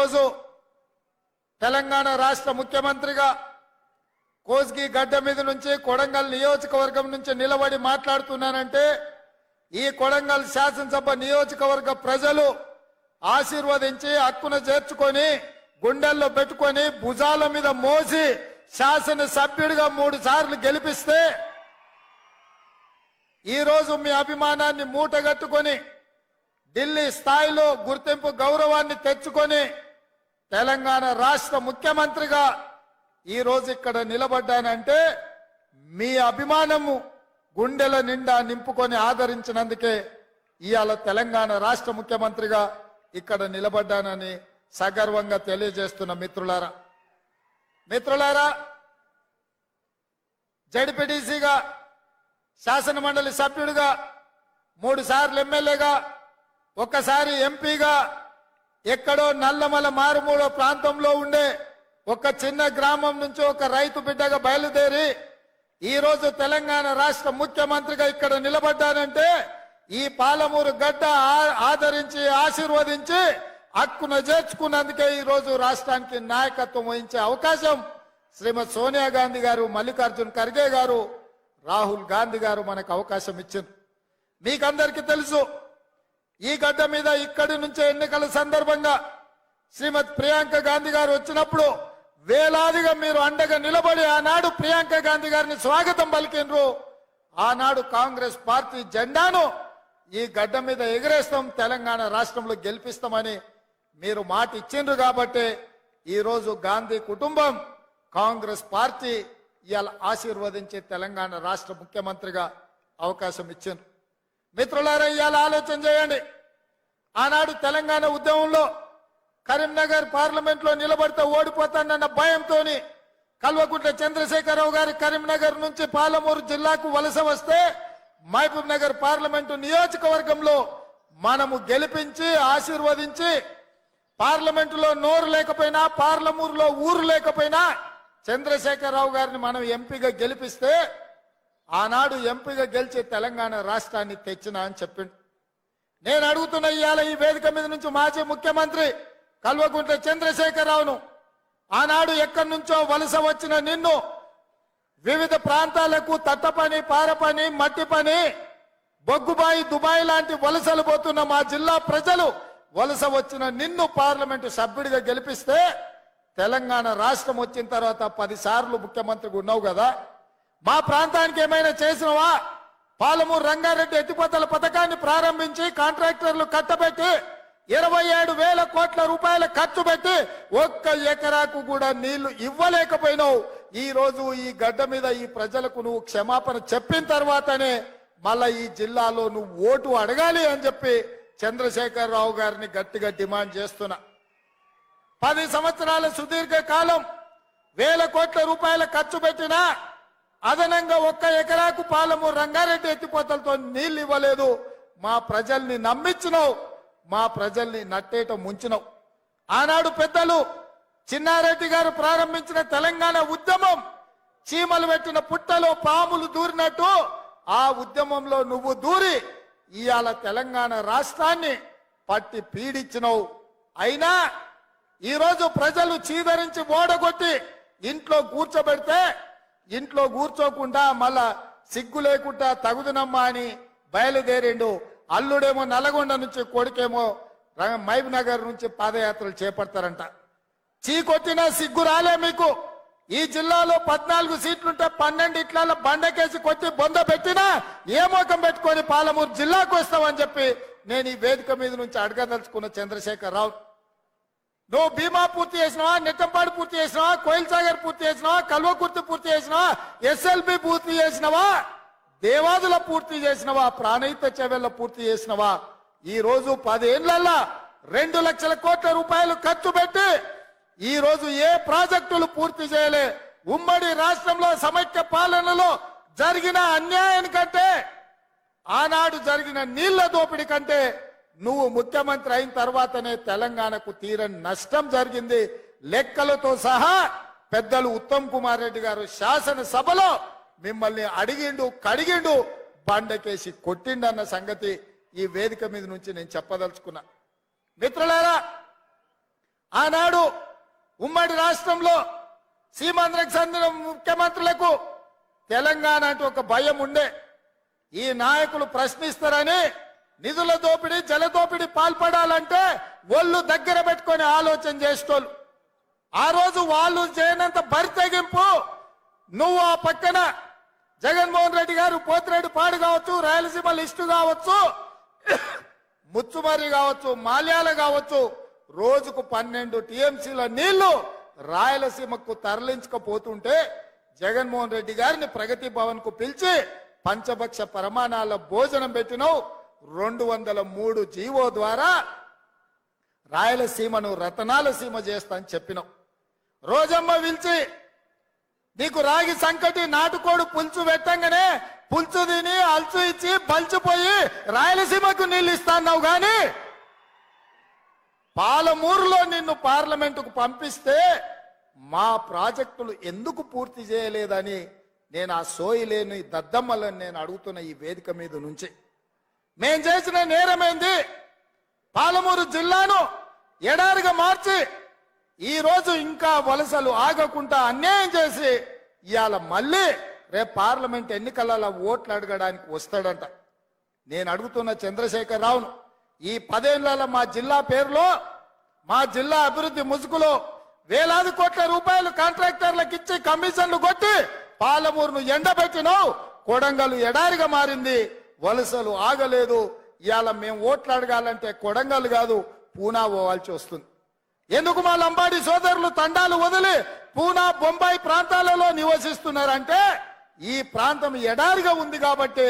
ఈరోజు తెలంగాణ రాష్ట్ర ముఖ్యమంత్రిగా కోస్గి గడ్డ మీద నుంచి కొడంగల్ నియోజకవర్గం నుంచి నిలబడి మాట్లాడుతున్నానంటే ఈ కొడంగల్ శాసనసభ నియోజకవర్గ ప్రజలు ఆశీర్వదించి హక్కున చేర్చుకొని గుండెల్లో పెట్టుకొని భుజాల మీద మోసి శాసన సభ్యుడిగా మూడు సార్లు గెలిపిస్తే ఈ రోజు మీ అభిమానాన్ని మూటగట్టుకొని ఢిల్లీ స్థాయిలో గుర్తింపు గౌరవాన్ని తెచ్చుకొని తెలంగాణ రాష్ట్ర ముఖ్యమంత్రిగా ఈ రోజు ఇక్కడ నిలబడ్డానంటే మీ అభిమానము గుండెల నిండా నింపుకొని ఆదరించినందుకే ఇవాళ తెలంగాణ రాష్ట్ర ముఖ్యమంత్రిగా ఇక్కడ నిలబడ్డానని సగర్వంగా తెలియజేస్తున్న మిత్రులారా. మిత్రులారా జడ్పీటీసీగా శాసన మండలి సభ్యుడిగా మూడు సార్లు ఎమ్మెల్యేగా ఒక్కసారి ఎంపీగా ఎక్కడో నల్లమల మారుమూల ప్రాంతంలో ఉండే ఒక చిన్న గ్రామం నుంచి ఒక రైతు బిడ్డగా బయలుదేరి ఈరోజు తెలంగాణ రాష్ట్ర ముఖ్యమంత్రిగా ఇక్కడ నిలబడ్డానంటే ఈ పాలమూరు గడ్డ ఆదరించి ఆశీర్వదించి హక్కున చేర్చుకున్నందుకే ఈరోజు రాష్ట్రానికి నాయకత్వం వహించే అవకాశం శ్రీమతి సోనియా గాంధీ గారు మల్లికార్జున్ ఖర్గే గారు రాహుల్ గాంధీ గారు మనకు అవకాశం ఇచ్చింది. మీకందరికీ తెలుసు ఈ గడ్డ మీద ఇక్కడి నుంచే ఎన్నికల సందర్భంగా శ్రీమతి ప్రియాంక గాంధీ గారు వచ్చినప్పుడు వేలాదిగా మీరు అండగా నిలబడి ఆనాడు ప్రియాంక గాంధీ గారిని స్వాగతం పలికినరు ఆనాడు కాంగ్రెస్ పార్టీ జెండాను ఈ గడ్డ మీద ఎగరేస్తాం తెలంగాణ రాష్ట్రంలో గెలిపిస్తామని మీరు మాట ఇచ్చిండ్రు కాబట్టి ఈరోజు గాంధీ కుటుంబం కాంగ్రెస్ పార్టీ ఇవాళ ఆశీర్వదించి తెలంగాణ రాష్ట్ర ముఖ్యమంత్రిగా అవకాశం ఇచ్చిండ్రు. మిత్రులారా ఇవాళ ఆలోచన చేయండి. ఆనాడు తెలంగాణ ఉద్యమంలో కరీంనగర్ పార్లమెంట్లో నిలబడితే ఓడిపోతానన్న భయంతోని కల్వకుంట్ల చంద్రశేఖరరావు గారి కరీంనగర్ నుంచి పాలమూరు జిల్లాకు వలస వస్తే మహబూబ్ నగర్ పార్లమెంటు నియోజకవర్గంలో మనము గెలిపించి ఆశీర్వదించి పార్లమెంటులో నోరు లేకపోయినా పార్లమూరులో ఊరు లేకపోయినా చంద్రశేఖరరావు గారిని మనం ఎంపీగా గెలిపిస్తే ఆనాడు ఎంపీగా గెలిచి తెలంగాణ రాష్ట్రాన్ని తెచ్చిన అని చెప్పిండు. నేను అడుగుతున్న ఇవాళ ఈ వేదిక మీద నుంచి మాజీ ముఖ్యమంత్రి కల్వకుంట్ల చంద్రశేఖరరావును ఆనాడు ఎక్కడి నుంచో వలస వచ్చిన నిన్ను వివిధ ప్రాంతాలకు తట్టపని పారపని మట్టి పని బొగ్గుబాయి దుబాయ్ లాంటి వలసలు పోతున్న మా జిల్లా ప్రజలు వలస వచ్చిన నిన్ను పార్లమెంటు సభ్యుడిగా గెలిపిస్తే తెలంగాణ రాష్ట్రం వచ్చిన తర్వాత పది సార్లు ముఖ్యమంత్రిగా ఉన్నావు కదా. మా ప్రాంతానికి ఏమైనా చేసినవా? పాలమూరు రంగారెడ్డి ఎత్తిపోతల పథకాన్ని ప్రారంభించి కాంట్రాక్టర్లు కట్టబెట్టి ఇరవై ఏడు వేల కోట్ల రూపాయల ఖర్చు పెట్టి ఒక్క ఎకరాకు కూడా నీళ్ళు ఇవ్వలేకపోయినావు. ఈ రోజు ఈ గడ్డ మీద ఈ ప్రజలకు నువ్వు క్షమాపణ చెప్పిన తర్వాతనే మళ్ళా ఈ జిల్లాలో నువ్వు ఓటు అడగాలి అని చెప్పి చంద్రశేఖరరావు గారిని గట్టిగా డిమాండ్ చేస్తున్నా. పది సంవత్సరాల సుదీర్ఘ కాలం వేల కోట్ల రూపాయల ఖర్చు పెట్టినా అదనంగా ఒక్క ఎకరాకు పాలమూరు రంగారెడ్డి ఎత్తిపోతలతో నీళ్ళు ఇవ్వలేదు మా ప్రజల్ని నమ్మించినవు. మా ప్రజల్ని నట్టేట ముంచినవు. ఆనాడు పెద్దలు చిన్నారెడ్డి గారు ప్రారంభించిన తెలంగాణ ఉద్యమం చీమలు పెట్టిన పుట్టలో పాములు దూరినట్టు ఆ ఉద్యమంలో నువ్వు దూరి ఇవాళ తెలంగాణ రాష్ట్రాన్ని పట్టి పీడించినవు. అయినా ఈరోజు ప్రజలు చీదరించి ఓడగొట్టి ఇంట్లో కూర్చోబెడితే ఇంట్లో కూర్చోకుండా మళ్ళా సిగ్గు లేకుండా తగుదునమ్మా అని బయలుదేరిండు. అల్లుడేమో నల్గొండ నుంచి కొడుకేమో ర- నగర్ నుంచి పాదయాత్రలు చేపడతారంట. చీకొట్టినా సిగ్గు రాలే మీకు. ఈ జిల్లాలో పద్నాలుగు సీట్లుంటే పన్నెండు ఇట్ల బండకేసి కొట్టి బొంద పెట్టినా ఏ మోకం పెట్టుకొని పాలమూరు జిల్లాకు వస్తామని చెప్పి నేను ఈ వేదిక మీద నుంచి అడగదలుచుకున్న చంద్రశేఖర్ రావు. నువ్వు భీమా పూర్తి చేసినావా నెట్టంపాడు పూర్తి చేసినావా కోయిల్ సాగర్ పూర్తి చేసినావా కల్వకుర్తి పూర్తి చేసినావా ఎస్ఎల్బి పూర్తి చేసినావా? దేవాదుల పూర్తి చేసినవా? ప్రాణహిత చెవెళ్ళ పూర్తి చేసినవా? ఈ రోజు పదేళ్ళల్లా రెండు లక్షల కోట్ల రూపాయలు ఖర్చు పెట్టి ఈ రోజు ఏ ప్రాజెక్టులు పూర్తి చేయలే? ఉమ్మడి రాష్ట్రంలో సమైక్య పాలనలో జరిగిన అన్యాయానికంటే ఆనాడు జరిగిన నీళ్ళ దోపిడీ కంటే నువ్వు ముఖ్యమంత్రి అయిన తర్వాతనే తెలంగాణకు తీరని నష్టం జరిగింది. లెక్కలతో సహా పెద్దలు ఉత్తమ్ కుమార్ రెడ్డి గారు శాసనసభలో మిమ్మల్ని అడిగిండు కడిగిండు బండకేసి కొట్టిండన్న సంగతి ఈ వేదిక మీద నుంచి నేను చెప్పదలుచుకున్నా. మిత్రులారా ఆనాడు ఉమ్మడి రాష్ట్రంలో సీమాంధ్రకు చెందిన ముఖ్యమంత్రులకు తెలంగాణ అంటే ఒక భయం ఉండే. ఈ నాయకులు ప్రశ్నిస్తారని నిధుల దోపిడీ జల దోపిడీ పాల్పడాలంటే ఒళ్ళు దగ్గర పెట్టుకొని ఆలోచన చేసేటోళ్ళు. ఆ రోజు వాళ్ళు చేయనంత బరితెగింపు నువ్వు ఆ పక్కన జగన్మోహన్ రెడ్డి గారు పోతిరెడ్డి పాడు కావచ్చు రాయలసీమ లిస్టు కావచ్చు ముచ్చుమరి కావచ్చు మాల్యాల కావచ్చు రోజుకు పన్నెండు టీఎంసీల నీళ్ళు రాయలసీమకు తరలించకపోతుంటే జగన్మోహన్ రెడ్డి గారిని ప్రగతి భవన్కు పిలిచి పంచభక్ష ప్రమాణాల భోజనం పెట్టినావు. రెండు వందల మూడు జీవో ద్వారా రాయలసీమను రతనాల సీమ చేస్తా అని చెప్పినాం. రోజమ్మ పిలిచి నీకు రాగి సంకటి నాటుకోడు పులుసు పెట్టంగానే పులుసు తిని అల్చు ఇచ్చి బలిచిపోయి రాయలసీమకు నీళ్ళు ఇస్తాన్నావు గాని పాలమూరులో నిన్ను పార్లమెంటుకు పంపిస్తే మా ప్రాజెక్టులు ఎందుకు పూర్తి చేయలేదని నేను ఆ సోయి లేని దద్దమ్మలను నేను అడుగుతున్న ఈ వేదిక మీద నుంచి. మేం చేసిన నేరమైంది? పాలమూరు జిల్లాను ఎడారిగా మార్చి ఈరోజు ఇంకా వలసలు ఆగకుండా అన్యాయం చేసి ఇవాళ మళ్ళీ రేపు పార్లమెంట్ ఎన్నికలలో ఓట్లు అడగడానికి వస్తాడంట. నేను అడుగుతున్న చంద్రశేఖర్ రావును ఈ పదేళ్ళ మా జిల్లా పేరులో మా జిల్లా అభివృద్ధి ముసుగులో వేలాది కోట్ల రూపాయలు కాంట్రాక్టర్లకు ఇచ్చి కమిషన్లు కొట్టి పాలమూరును ఎండబెట్టినావు కొడంగల్ ఎడారిగా మారింది వలసలు ఆగలేదు. ఇవాళ మేము ఓట్లు అడగాలంటే కొడంగల్ కాదు పూనా పోవాల్సి వస్తుంది. ఎందుకు మా లంబాడి సోదరులు తండాలు వదిలి పూనా బొంబాయి ప్రాంతాలలో నివసిస్తున్నారంటే ఈ ప్రాంతం ఎడారిగా ఉంది కాబట్టి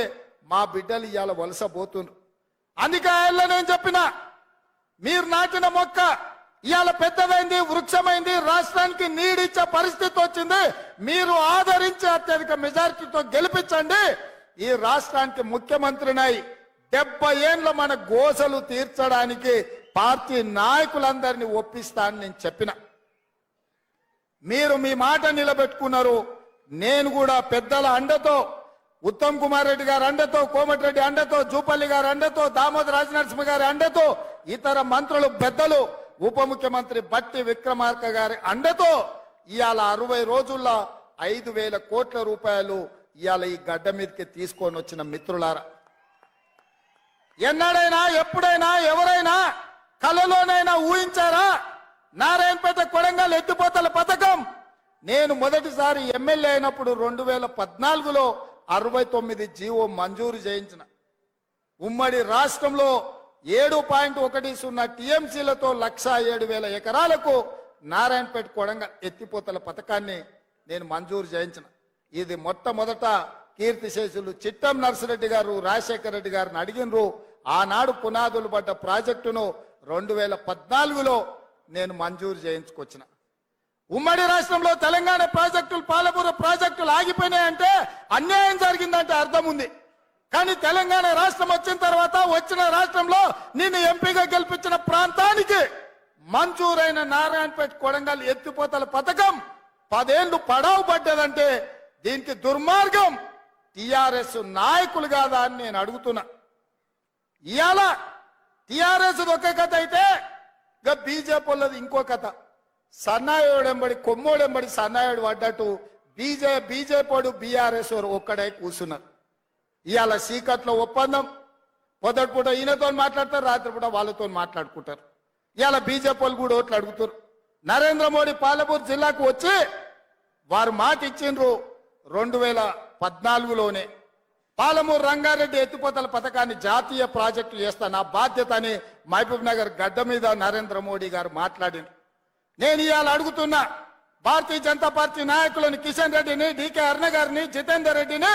మా బిడ్డలు ఇవాళ వలస పోతున్నారు. అందుకే ఆయనలో నేను చెప్పిన మీరు నాటిన మొక్క ఇవాళ పెద్దదైంది వృక్షమైంది రాష్ట్రానికి నీడిచ్చే పరిస్థితి వచ్చింది మీరు ఆదరించి అత్యధిక మెజారిటీతో గెలిపించండి. ఈ రాష్ట్రానికి ముఖ్యమంత్రినై డెబ్బై ఏండ్ల మన గోసలు తీర్చడానికి పార్టీ నాయకులందరినీ ఒప్పిస్తా అని నేను చెప్పిన. మీరు మీ మాట నిలబెట్టుకున్నారు. నేను కూడా పెద్దల అండతో ఉత్తమ్ కుమార్ రెడ్డి గారి అండతో కోమటిరెడ్డి అండతో జూపల్లి గారి అండతో దామోదర రాజనరసింహ గారి అండతో ఇతర మంత్రులు పెద్దలు ఉప ముఖ్యమంత్రి బట్టి విక్రమార్క గారి అండతో ఇవాళ అరవై రోజుల్లో ఐదు వేల కోట్ల రూపాయలు ఇవాళ ఈ గడ్డ మీదకి తీసుకొని వచ్చిన మిత్రులారా ఎన్నడైనా ఎప్పుడైనా ఎవరైనా కలలోనైనా ఊహించారా? నారాయణపేట కొడంగల్ ఎత్తిపోతల పథకం? నేను మొదటిసారి ఎమ్మెల్యే అయినప్పుడు రెండు వేల పద్నాలుగులో అరవై తొమ్మిది జీవో మంజూరు చేయించిన. ఉమ్మడి రాష్ట్రంలో ఏడు పాయింట్ ఒకటి సున్నా టీఎంసీలతో లక్ష ఏడు వేల ఎకరాలకు నారాయణపేట కొడంగల్ ఎత్తిపోతల పథకాన్ని నేను మంజూరు చేయించిన. ఇది మొట్టమొదట కీర్తిశేషులు చిట్టం నర్సిరెడ్డి గారు రాజశేఖర రెడ్డి గారిని అడిగినరు. ఆనాడు పునాదులు పడ్డ ప్రాజెక్టును రెండు వేల పద్నాలుగులో నేను మంజూరు చేయించుకొచ్చిన. ఉమ్మడి రాష్ట్రంలో తెలంగాణ ప్రాజెక్టులు పాలపూర ప్రాజెక్టులు ఆగిపోయినాయంటే అన్యాయం జరిగిందంటే అర్థం ఉంది. కానీ తెలంగాణ రాష్ట్రం వచ్చిన తర్వాత వచ్చిన రాష్ట్రంలో నిన్ను ఎంపీగా గెలిపించిన ప్రాంతానికి మంజూరైన నారాయణపేట కొడంగల్ ఎత్తిపోతల పథకం పదేళ్ళు పడవ పడ్డదంటే దీనికి దుర్మార్గం టిఆర్ఎస్ నాయకులు కాదా అని నేను అడుగుతున్నా. ఇవాళ టిఆర్ఎస్ ఒక కథ అయితే ఇంకా బీజేపీ వాళ్ళది ఇంకో కథ. సన్నాయుడెంబడి కొమ్మోడెంబడి సన్నాయుడు పడ్డట్టు బీజే బీజేపీడు బీఆర్ఎస్ ఒక్కడే కూర్చున్నారు ఇవాళ సీకట్లో ఒప్పందం. పొదటి ఈయనతో మాట్లాడతారు రాత్రిపూట వాళ్ళతో మాట్లాడుకుంటారు. ఇవాళ బీజేపీ వాళ్ళు కూడా ఓట్లు అడుగుతారు. నరేంద్ర మోడీ పాలపూర్ జిల్లాకు వచ్చి వారు మాట ఇచ్చిండ్రు రెండు వేల పద్నాలుగులోనే పాలమూరు రంగారెడ్డి ఎత్తిపోతల పథకాన్ని జాతీయ ప్రాజెక్టు చేస్తా నా బాధ్యత అని మహబూబ్ నగర్ గడ్డ మీద నరేంద్ర మోడీ గారు మాట్లాడిండ్రు నేను ఇవాళ అడుగుతున్నా భారతీయ జనతా పార్టీ నాయకులను కిషన్ రెడ్డిని డికే అరుణ గారిని జితేందర్ రెడ్డిని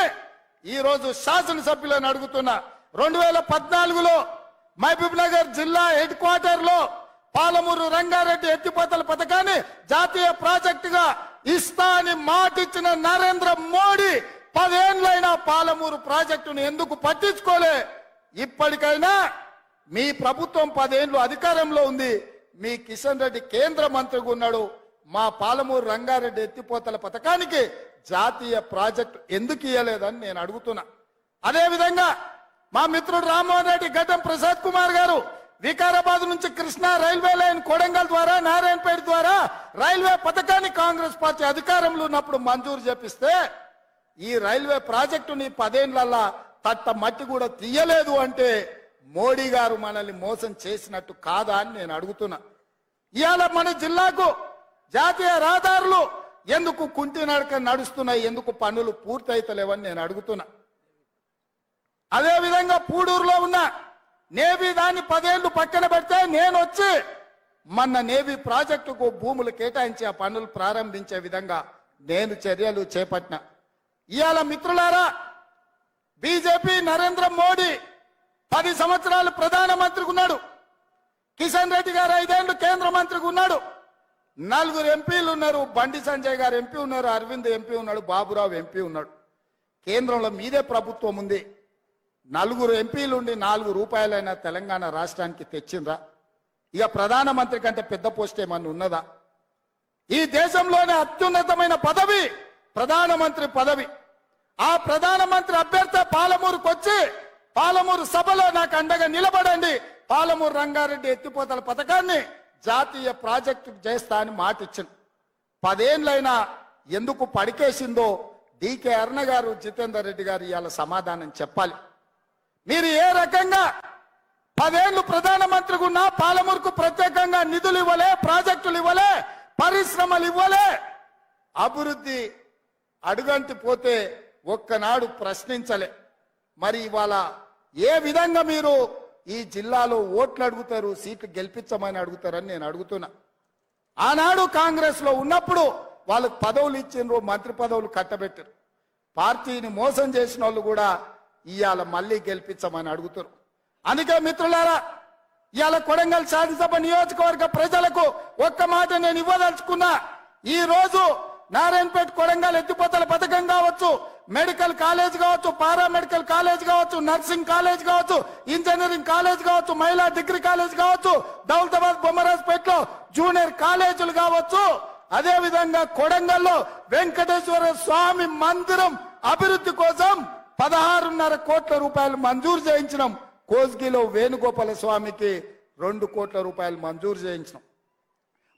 ఈ రోజు శాసనసభ్యులను అడుగుతున్నా రెండు వేల పద్నాలుగులో మహబూబ్ నగర్ జిల్లా హెడ్ క్వార్టర్లో పాలమూరు రంగారెడ్డి ఎత్తిపోతల పథకాన్ని జాతీయ ప్రాజెక్టుగా ఇస్తా అని మాటిచ్చిన నరేంద్ర మోడీ పదేండ్లైనా పాలమూరు ప్రాజెక్టును ఎందుకు పట్టించుకోలే? ఇప్పటికైనా మీ ప్రభుత్వం పదేండ్లు అధికారంలో ఉంది. మీ కిషన్ రెడ్డి కేంద్ర మంత్రిగా ఉన్నాడు. మా పాలమూరు రంగారెడ్డి ఎత్తిపోతల పథకానికి జాతీయ ప్రాజెక్టు ఎందుకు ఇయ్యలేదని నేను అడుగుతున్నా. అదేవిధంగా మా మిత్రుడు రామ్మోహన్ రెడ్డి గడ్డం ప్రసాద్ కుమార్ గారు వికారాబాద్ నుంచి కృష్ణా రైల్వే లైన్ కొడంగల్ ద్వారా నారాయణపేట ద్వారా రైల్వే పథకాన్ని కాంగ్రెస్ పార్టీ అధికారంలో ఉన్నప్పుడు మంజూరు చేపిస్తే ఈ రైల్వే ప్రాజెక్టుని పదేళ్ళలో తట్ట మట్టి కూడా తీయలేదు అంటే మోడీ గారు మనల్ని మోసం చేసినట్టు కాదా అని నేను అడుగుతున్నా. ఇవాళ మన జిల్లాకు జాతీయ రహదారులు ఎందుకు కుంటి నడక నడుస్తున్నాయి ఎందుకు పనులు పూర్తయితలేవని నేను అడుగుతున్నా. అదే విధంగా పూడూరులో ఉన్న నేవీ దాన్ని పదేళ్ళు పక్కన పెడితే నేను వచ్చి మన నేవీ ప్రాజెక్టుకు భూములు కేటాయించి ఆ పనులు ప్రారంభించే విధంగా నేను చర్యలు చేపట్టిన. ఇవాళ మిత్రులారా బీజేపీ నరేంద్ర మోడీ పది సంవత్సరాలు ప్రధానమంత్రికి ఉన్నాడు. కిషన్ రెడ్డి గారు ఐదేళ్ళు కేంద్ర మంత్రికి ఉన్నాడు. నలుగురు ఎంపీలు ఉన్నారు బండి సంజయ్ గారు ఎంపీ ఉన్నారు అరవింద్ ఎంపీ ఉన్నాడు బాబురావు ఎంపీ ఉన్నాడు. కేంద్రంలో మీదే ప్రభుత్వం ఉంది. నలుగురు ఎంపీలు ఉండి నాలుగు రూపాయలైన తెలంగాణ రాష్ట్రానికి తెచ్చిండ్రా. ఇక ప్రధానమంత్రి కంటే పెద్ద పోస్ట్ ఏమన్నా ఉన్నదా? ఈ దేశంలోనే అత్యున్నతమైన పదవి ప్రధానమంత్రి పదవి. ఆ ప్రధానమంత్రి అభ్యర్థి పాలమూరుకు వచ్చి పాలమూరు సభలో నాకు అండగా నిలబడండి. పాలమూరు రంగారెడ్డి ఎత్తిపోతల పథకాన్ని జాతీయ ప్రాజెక్టు చేస్తా అని మాట ఇచ్చింది పదేళ్ళైనా ఎందుకు పడికేసిందో డికే అరుణ గారు జితేందర్ రెడ్డి గారు ఇవాళ సమాధానం చెప్పాలి. మీరు ఏ రకంగా పదేళ్ళు ప్రధానమంత్రిగా ఉన్నా పాలమూరుకు ప్రత్యేకంగా నిధులు ఇవ్వలే ప్రాజెక్టులు ఇవ్వలే పరిశ్రమలు ఇవ్వలే. అభివృద్ధి అడుగంటి పోతే ఒక్కనాడు ప్రశ్నించలే. మరి ఇవాళ ఏ విధంగా మీరు ఈ జిల్లాలో ఓట్లు అడుగుతారు సీట్లు గెలిపించమని అడుగుతారని నేను అడుగుతున్నా. ఆనాడు కాంగ్రెస్లో ఉన్నప్పుడు వాళ్ళకు పదవులు ఇచ్చిండ్రు మంత్రి పదవులు కట్టబెట్టారు పార్టీని మోసం చేసిన వాళ్ళు కూడా ఇవాళ మళ్ళీ గెలిపించమని అడుగుతారు. అందుకే మిత్రులారా ఇవాళ కొడంగల్ శాసనసభ నియోజకవర్గ ప్రజలకు ఒక్క మాట నేను ఇవ్వదలుచుకున్నా. ఈ రోజు నారాయణపేట కొడంగల్ ఎత్తిపోతల పథకం కావచ్చు మెడికల్ కాలేజ్ కావచ్చు పారామెడికల్ కాలేజ్ కావచ్చు నర్సింగ్ కాలేజ్ కావచ్చు ఇంజనీరింగ్ కాలేజ్ కావచ్చు మహిళా డిగ్రీ కాలేజ్ కావచ్చు దౌలతాబాద్ బొమ్మరాజ్పేటలో జూనియర్ కాలేజీలు కావచ్చు. అదే విధంగా కొడంగల్లో వెంకటేశ్వర స్వామి మందిరం అభివృద్ధి కోసం పదహారున్నర కోట్ల రూపాయలు మంజూరు చేయించినాం. కోజ్గిలో వేణుగోపాల స్వామికి రెండు కోట్ల రూపాయలు మంజూరు చేయించినాం.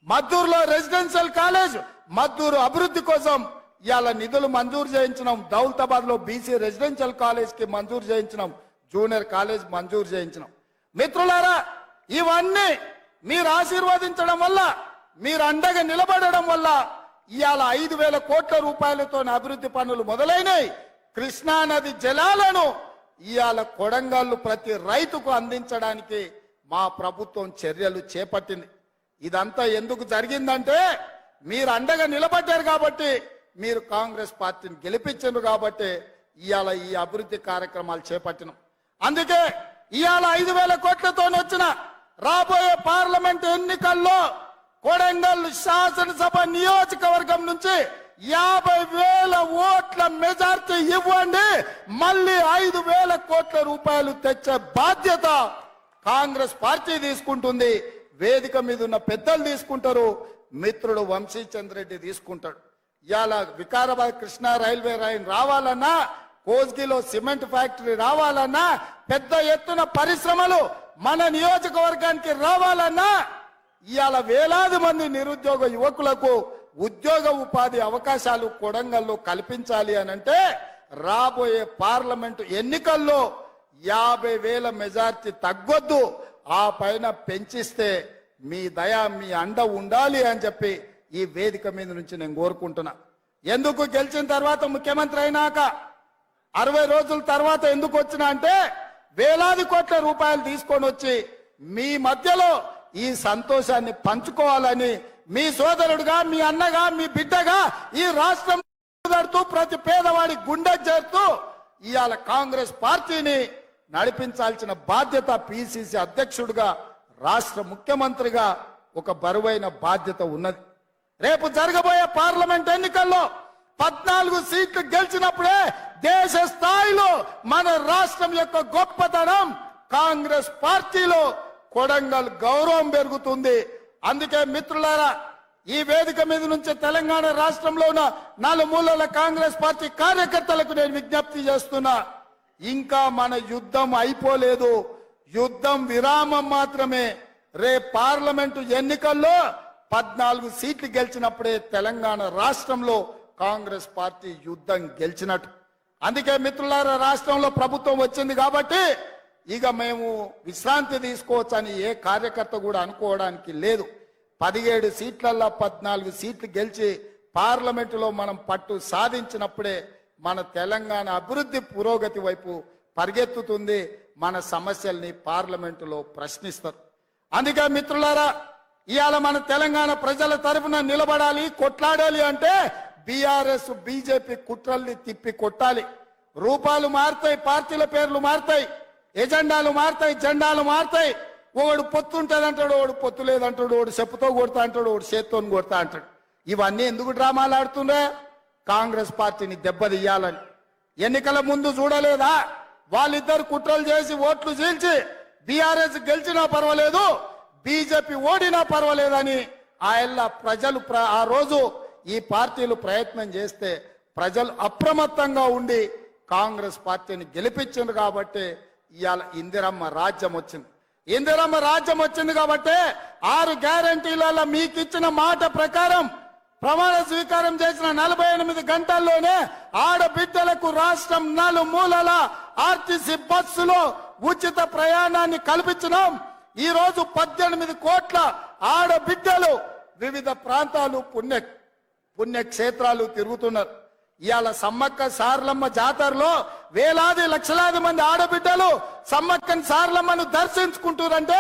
మద్దూరులో రెసిడెన్షియల్ కాలేజ్ మద్దూరు అభివృద్ధి కోసం ఇవాళ నిధులు మంజూరు చేయించినాం. దౌలతాబాద్లో బీసీ రెసిడెన్షియల్ కాలేజ్కి మంజూరు చేయించినాం. జూనియర్ కాలేజ్ మంజూరు చేయించినాం. మిత్రులారా ఇవన్నీ మీరు ఆశీర్వదించడం వల్ల మీరు అండగా నిలబడడం వల్ల ఇవాళ ఐదు వేల కోట్ల రూపాయలతో అభివృద్ధి పనులు మొదలైనవి కృష్ణా నది జలాలను ఇవాళ కొడంగల్లు ప్రతి రైతుకు అందించడానికి మా ప్రభుత్వం చర్యలు చేపట్టింది. ఇదంతా ఎందుకు జరిగిందంటే మీరు అండగా నిలబడ్డారు కాబట్టి మీరు కాంగ్రెస్ పార్టీని గెలిపించారు కాబట్టి ఇవాళ ఈ అభివృద్ధి కార్యక్రమాలు చేపట్టినాం. అందుకే ఇవాళ ఐదు వేల కోట్లతో వచ్చిన రాబోయే పార్లమెంట్ ఎన్నికల్లో కొడంగల్ శాసనసభ నియోజకవర్గం నుంచి యాభై వేల ఓట్ల మెజార్టీ ఇవ్వండి మళ్ళీ ఐదు వేల కోట్ల రూపాయలు తెచ్చే బాధ్యత కాంగ్రెస్ పార్టీ తీసుకుంటుంది. వేదిక మీద ఉన్న పెద్దలు తీసుకుంటారు మిత్రుడు వంశీచంద్ర రెడ్డి తీసుకుంటాడు. ఇవాళ వికారాబాద్ కృష్ణా రైల్వే లైన్ రావాలన్నా కోజ్గిలో సిమెంట్ ఫ్యాక్టరీ రావాలన్నా పెద్ద ఎత్తున పరిశ్రమలు మన నియోజకవర్గానికి రావాలన్నా ఇవాళ వేలాది మంది నిరుద్యోగ యువకులకు ఉద్యోగ ఉపాధి అవకాశాలు కొడంగల్లో కల్పించాలి అని అంటే రాబోయే పార్లమెంటు ఎన్నికల్లో యాభై వేల మెజార్టీ తగ్గొద్దు. ఆ పైన పెంచిస్తే మీ దయ మీ అండ ఉండాలి అని చెప్పి ఈ వేదిక మీద నుంచి నేను కోరుకుంటున్నా. ఎందుకు గెలిచిన తర్వాత ముఖ్యమంత్రి అయినాక? అరవై రోజుల తర్వాత ఎందుకు వచ్చినా అంటే వేలాది కోట్ల రూపాయలు తీసుకొని వచ్చి మీ మధ్యలో ఈ సంతోషాన్ని పంచుకోవాలని మీ సోదరుడుగా మీ అన్నగా మీ బిడ్డగా ఈ రాష్ట్రం ప్రతి పేదవాడి గుండె చేరుతూ ఇవాళ కాంగ్రెస్ పార్టీని నడిపించాల్సిన బాధ్యత పిసిసి అధ్యక్షుడిగా రాష్ట్ర ముఖ్యమంత్రిగా ఒక బరువైన బాధ్యత ఉన్నది. రేపు జరగబోయే పార్లమెంట్ ఎన్నికల్లో పద్నాలుగు సీట్లు గెలిచినప్పుడే దేశ స్థాయిలో మన రాష్ట్రం యొక్క గొప్పతనం కాంగ్రెస్ పార్టీలో కొడంగల్ గౌరవం పెరుగుతుంది. అందుకే మిత్రులారా ఈ వేదిక మీద నుంచి తెలంగాణ రాష్ట్రంలో ఉన్న నలుమూలల కాంగ్రెస్ పార్టీ కార్యకర్తలకు నేను విజ్ఞప్తి చేస్తున్నా ఇంకా మన యుద్ధం అయిపోలేదు. యుద్ధం విరామం మాత్రమే. రే పార్లమెంటు ఎన్నికల్లో పద్నాలుగు సీట్లు గెలిచినప్పుడే తెలంగాణ రాష్ట్రంలో కాంగ్రెస్ పార్టీ యుద్ధం గెలిచినట్టు. అందుకే మిత్రులారా రాష్ట్రంలో ప్రభుత్వం వచ్చింది కాబట్టి ఇక మేము విశ్రాంతి తీసుకోవచ్చని ఏ కార్యకర్త కూడా అనుకోవడానికి లేదు. పదిహేడు సీట్లల్లో పద్నాలుగు సీట్లు గెలిచి పార్లమెంటులో మనం పట్టు సాధించినప్పుడే మన తెలంగాణ అభివృద్ధి పురోగతి వైపు పరిగెత్తుతుంది మన సమస్యల్ని పార్లమెంటులో ప్రశ్నిస్తారు. అందుకే మిత్రులారా ఇవాళ మన తెలంగాణ ప్రజల తరఫున నిలబడాలి కొట్లాడాలి అంటే బీఆర్ఎస్ బీజేపీ కుట్రల్ని తిప్పి కొట్టాలి. రూపాలు మారుతాయి పార్టీల పేర్లు మారుతాయి. ఎజెండాలు మారుతాయి? జెండాలు మారుతాయి. ఒకడు పొత్తు ఉంటుందంటాడు ఒకడు పొత్తు లేదంటాడు ఒకడు చెప్పుతో కొడతా అంటాడు ఒకడు చేత్తో కొడతా అంటాడు. ఇవన్నీ ఎందుకు డ్రామాలు ఆడుతుండే కాంగ్రెస్ పార్టీని దెబ్బతీయాలని. ఎన్నికల ముందు చూడలేదా? వాళ్ళిద్దరు కుట్రలు చేసి ఓట్లు చీల్చి బీఆర్ఎస్ గెలిచినా పర్వాలేదు బీజేపీ ఓడినా పర్వాలేదని ఆయన ప్రజలు ప్ర- ఆ రోజు ఈ పార్టీలు ప్రయత్నం చేస్తే ప్రజలు అప్రమత్తంగా ఉండి కాంగ్రెస్ పార్టీని గెలిపించింది కాబట్టి ఇవాళ ఇందిరమ్మ రాజ్యం వచ్చింది. ఇందిరమ్మ రాజ్యం వచ్చింది కాబట్టి ఆరు గ్యారంటీలలో మీకు ఇచ్చిన మాట ప్రకారం ప్రమాణ స్వీకారం చేసిన నలభై ఎనిమిది గంటల్లోనే ఆడబిడ్డలకు రాష్ట్రం నలుమూలల ఆర్టీసీ బస్సులో ఉచిత ప్రయాణాన్ని కల్పించినాం. ఈ రోజు పద్దెనిమిది కోట్ల ఆడబిడ్డలు వివిధ ప్రాంతాలు పుణ్య పుణ్యక్షేత్రాలు తిరుగుతున్నారు. ఇవాళ సమ్మక్క సార్లమ్మ జాతరలో వేలాది లక్షలాది మంది ఆడబిడ్డలు సమ్మక్కని సార్లమ్మను దర్శించుకుంటారంటే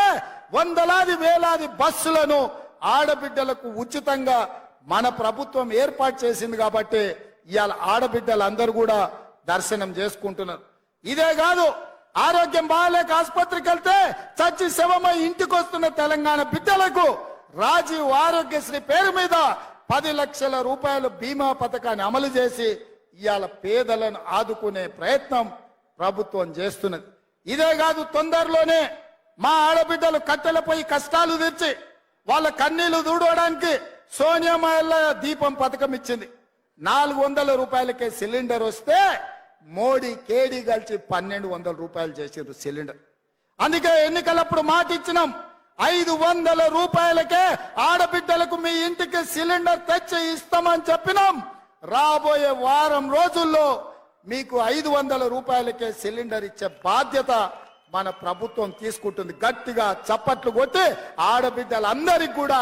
వందలాది వేలాది బస్సులను ఆడబిడ్డలకు ఉచితంగా మన ప్రభుత్వం ఏర్పాటు చేసింది కాబట్టి ఇవాళ ఆడబిడ్డలందరూ కూడా దర్శనం చేసుకుంటున్నారు. ఇదే కాదు ఆరోగ్యం బాగాలేక ఆసుపత్రికి వెళ్తే చచ్చి శవమై ఇంటికి వస్తున్న తెలంగాణ బిడ్డలకు రాజీవ్ ఆరోగ్యశ్రీ పేరు మీద పది లక్షల రూపాయల బీమా పథకాన్ని అమలు చేసి ఇవాళ పేదలను ఆదుకునే ప్రయత్నం ప్రభుత్వం చేస్తున్నది. ఇదే కాదు తొందరలోనే మా ఆడబిడ్డలు కట్టెలపై కష్టాలు తెచ్చి వాళ్ళ కన్నీళ్ళు దూడవడానికి సోనియా దీపం పథకం ఇచ్చింది. నాలుగు వందల రూపాయలకే సిలిండర్ వస్తే మోడీ కేడీ కలిసి పన్నెండు వందల రూపాయలు చేసిండ్రు సిలిండర్. అందుకే ఎన్నికలప్పుడు మాట ఇచ్చినాం ఐదు వందల రూపాయలకే ఆడబిడ్డలకు మీ ఇంటికి సిలిండర్ తెచ్చి ఇస్తామని చెప్పినాం. రాబోయే వారం రోజుల్లో మీకు ఐదు వందల రూపాయలకే సిలిండర్ ఇచ్చే బాధ్యత మన ప్రభుత్వం తీసుకుంటుంది. గట్టిగా చప్పట్లు కొట్టి ఆడబిడ్డలందరికీ కూడా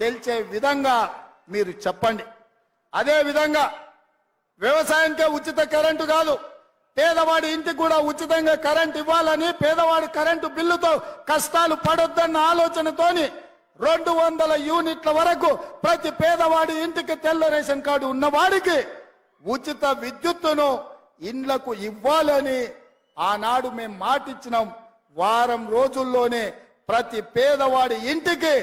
తెలిసే విధంగా మీరు చెప్పండి. అదే విధంగా వ్యవసాయానికే ఉచిత కరెంటు కాదు పేదవాడి ఇంటికి కూడా ఉచితంగా కరెంట్ ఇవ్వాలని పేదవాడు కరెంటు బిల్లుతో కష్టాలు పడొద్దన్న ఆలోచనతోని రెండు వందల యూనిట్ల వరకు ప్రతి పేదవాడి ఇంటికి తెల్ల రేషన్ కార్డు ఉన్నవాడికి ఉచిత విద్యుత్తును ఇండ్లకు ఇవ్వాలని ఆనాడు మేము మాటిచ్చినాం. వారం రోజుల్లోనే ప్రతి పేదవాడి ఇంటికి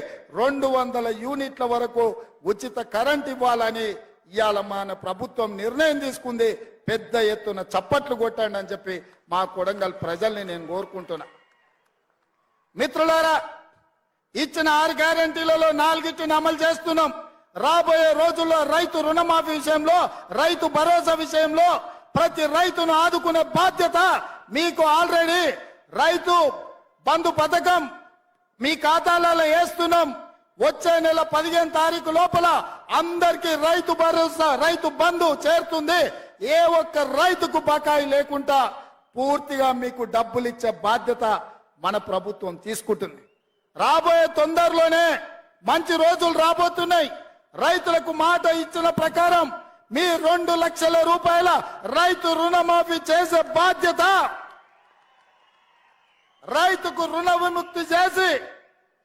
రెండు వందల యూనిట్ల వరకు ఉచిత కరెంట్ ఇవ్వాలని ఇవాళ మన ప్రభుత్వం నిర్ణయం తీసుకుంది. పెద్ద ఎత్తున చప్పట్లు కొట్టండి అని చెప్పి మా కొడంగల్ ప్రజల్ని నేను కోరుకుంటున్నా. మిత్రులారా ఇచ్చిన ఆరు గ్యారంటీలలో నాలుగిటిని అమలు చేస్తున్నాం. రాబోయే రోజుల్లో రైతు రుణమాఫీ విషయంలో రైతు భరోసా విషయంలో ప్రతి రైతును ఆదుకునే బాధ్యత మీకు ఆల్రెడీ. రైతు బంధు పథకం మీ ఖాతాలలో వేస్తున్నాం. వచ్చే నెల పదిహేను తారీఖు లోపల అందరికి రైతు భరోసా రైతు బంధు చేరుతుంది. ఏ ఒక్క రైతుకు బకాయి లేకుండా పూర్తిగా మీకు డబ్బులు ఇచ్చే బాధ్యత మన ప్రభుత్వం తీసుకుంటుంది. రాబోయే తొందరలోనే మంచి రోజులు రాబోతున్నాయి. రైతులకు మాట ఇచ్చిన ప్రకారం మీ రెండు లక్షల రూపాయల రైతు రుణమాఫీ చేసే బాధ్యత రైతుకు రుణ విముక్తి చేసి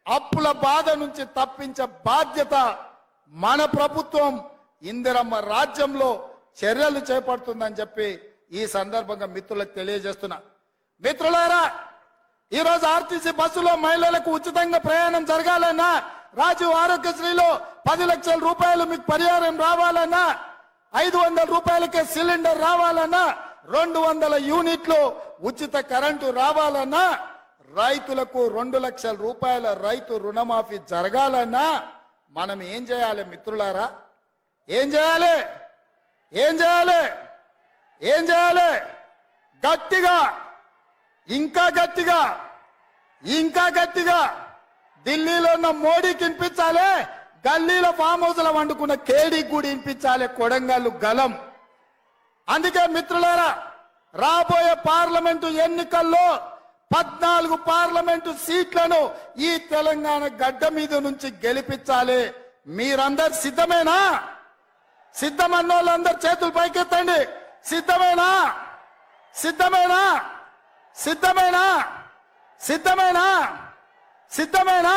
అప్పుల బాధ నుంచి తప్పించే బాధ్యత మన ప్రభుత్వం ఇందిరమ్మ రాజ్యంలో చర్యలు చేపడుతుందని చెప్పి ఈ సందర్భంగా మిత్రులకు తెలియజేస్తున్నా. మిత్రులారా ఈరోజు ఆర్టీసీ బస్సులో మహిళలకు ఉచితంగా ప్రయాణం జరగాలన్నా రాజీవ్ ఆరోగ్యశ్రీలో పది లక్షల రూపాయలు మీకు పరిహారం రావాలన్నా ఐదు వందల రూపాయలకే సిలిండర్ రావాలన్నా రెండు వందల యూనిట్లు ఉచిత కరెంటు రావాలన్నా రైతులకు రెండు లక్షల రూపాయల రైతు రుణమాఫీ జరగాలన్నా మనం ఏం చేయాలి మిత్రులారా? ఏం చేయాలి? ఏం చేయాలి? ఏం చేయాలి? గట్టిగా ఇంకా గట్టిగా ఇంకా గట్టిగా ఢిల్లీలో ఉన్న మోడీకి వినిపించాలి గల్లీలో ఫామ్ హౌస్లో వండుకున్న కేడీకి కూడా వినిపించాలి కొడంగల్లు గలం. అందుకే మిత్రులారా రాబోయే పార్లమెంటు ఎన్నికల్లో పద్నాలుగు పార్లమెంటు సీట్లను ఈ తెలంగాణ గడ్డ మీద నుంచి గెలిపించాలి. మీరందరు సిద్ధమేనా? సిద్ధమన్న వాళ్ళందరు చేతులు పైకెత్తండి. సిద్ధమేనా? సిద్ధమేనా? సిద్ధమేనా? సిద్ధమేనా? సిద్ధమేనా?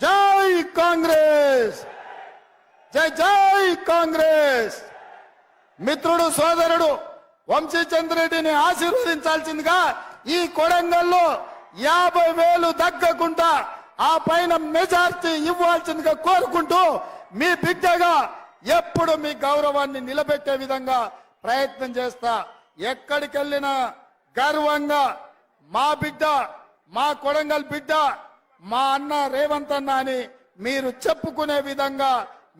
జై కాంగ్రెస్! జై జై కాంగ్రెస్! మిత్రుడు సోదరుడు వంశీచంద్రెడ్డిని ఆశీర్వదించాల్సిందిగా ఈ కొడంగల్లో యాభై వేలు దగ్గకుండా ఆ పైన మెజార్టీ ఇవ్వాల్సిందిగా కోరుకుంటూ మీ బిడ్డగా ఎప్పుడు మీ గౌరవాన్ని నిలబెట్టే విధంగా ప్రయత్నం చేస్తా. ఎక్కడికి వెళ్ళినా గర్వంగా మా బిడ్డ మా కొడంగల్ బిడ్డ మా అన్న రేవంత్ అన్న అని మీరు చెప్పుకునే విధంగా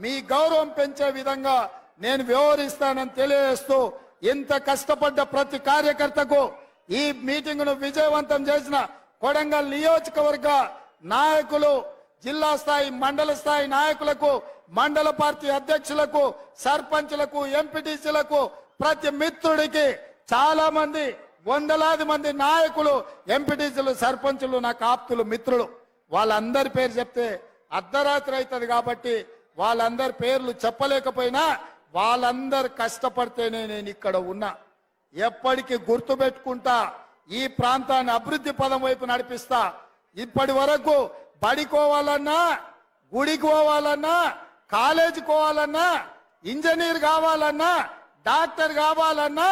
మీ గౌరవం పెంచే విధంగా నేను వ్యవహరిస్తానని తెలియజేస్తూ ఇంత కష్టపడ్డ ప్రతి కార్యకర్తకు ఈ మీటింగ్ను విజయవంతం చేసిన కొడంగల్ నియోజకవర్గ నాయకులు జిల్లా స్థాయి మండల స్థాయి నాయకులకు మండల పార్టీ అధ్యక్షులకు సర్పంచులకు ఎంపీటీసీలకు ప్రతి మిత్రుడికి చాలా మంది వందలాది మంది నాయకులు ఎంపీటీసీలు సర్పంచులు నాకు ఆప్తులు మిత్రులు వాళ్ళందరి పేరు చెప్తే అర్ధరాత్రి అవుతుంది కాబట్టి వాళ్ళందరి పేర్లు చెప్పలేకపోయినా వాళ్ళందరు కష్టపడితేనే నేను ఇక్కడ ఉన్నా. ఎప్పటికీ గుర్తు పెట్టుకుంటా ఈ ప్రాంతాన్ని అభివృద్ధి పదం వైపు నడిపిస్తా. ఇప్పటి వరకు బడికోవాలన్నా గుడికి పోవాలన్నా కాలేజీకి పోవాలన్నా ఇంజనీర్ కావాలన్నా డాక్టర్ కావాలన్నా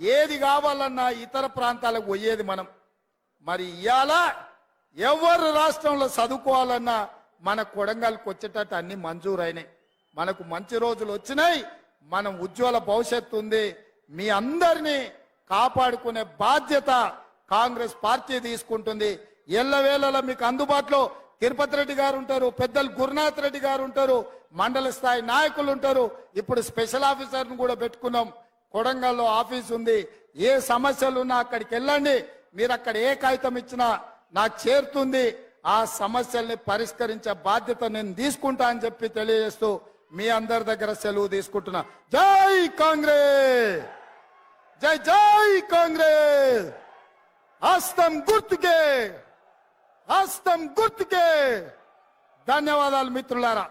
ఏది కావాలన్నా ఇతర ప్రాంతాలకు పోయేది మనం. మరి ఇవాళ ఎవరు రాష్ట్రంలో చదువుకోవాలన్నా మన కొడంగల్కి వచ్చేటట్టు అన్ని మంజూరైనాయి. మనకు మంచి రోజులు వచ్చినాయి మనం ఉజ్వల భవిష్యత్తు ఉంది. మీ అందరినీ కాపాడుకునే బాధ్యత కాంగ్రెస్ పార్టీ తీసుకుంటుంది. ఎల్లవేళలా మీకు అందుబాటులో తిరుపతి రెడ్డి గారు ఉంటారు పెద్దలు గురునాథ్ రెడ్డి గారు ఉంటారు మండల స్థాయి నాయకులు ఉంటారు. ఇప్పుడు స్పెషల్ ఆఫీసర్ను కూడా పెట్టుకున్నాం. కొడంగల్లో ఆఫీస్ ఉంది. ఏ సమస్యలు ఉన్నా అక్కడికి వెళ్ళండి. మీరు అక్కడ ఏ కాగితం ఇచ్చినా నాకు చేరుతుంది. ఆ సమస్యల్ని పరిష్కరించే బాధ్యత నేను తీసుకుంటా అని చెప్పి తెలియజేస్తూ మీ అందరి దగ్గర సెలవు తీసుకుంటున్నా. జై కాంగ్రెస్! జై జై కాంగ్రెస్! హస్తం గుర్తుకే! హస్తం గుర్తుకే! ధన్యవాదాలు మిత్రులారా.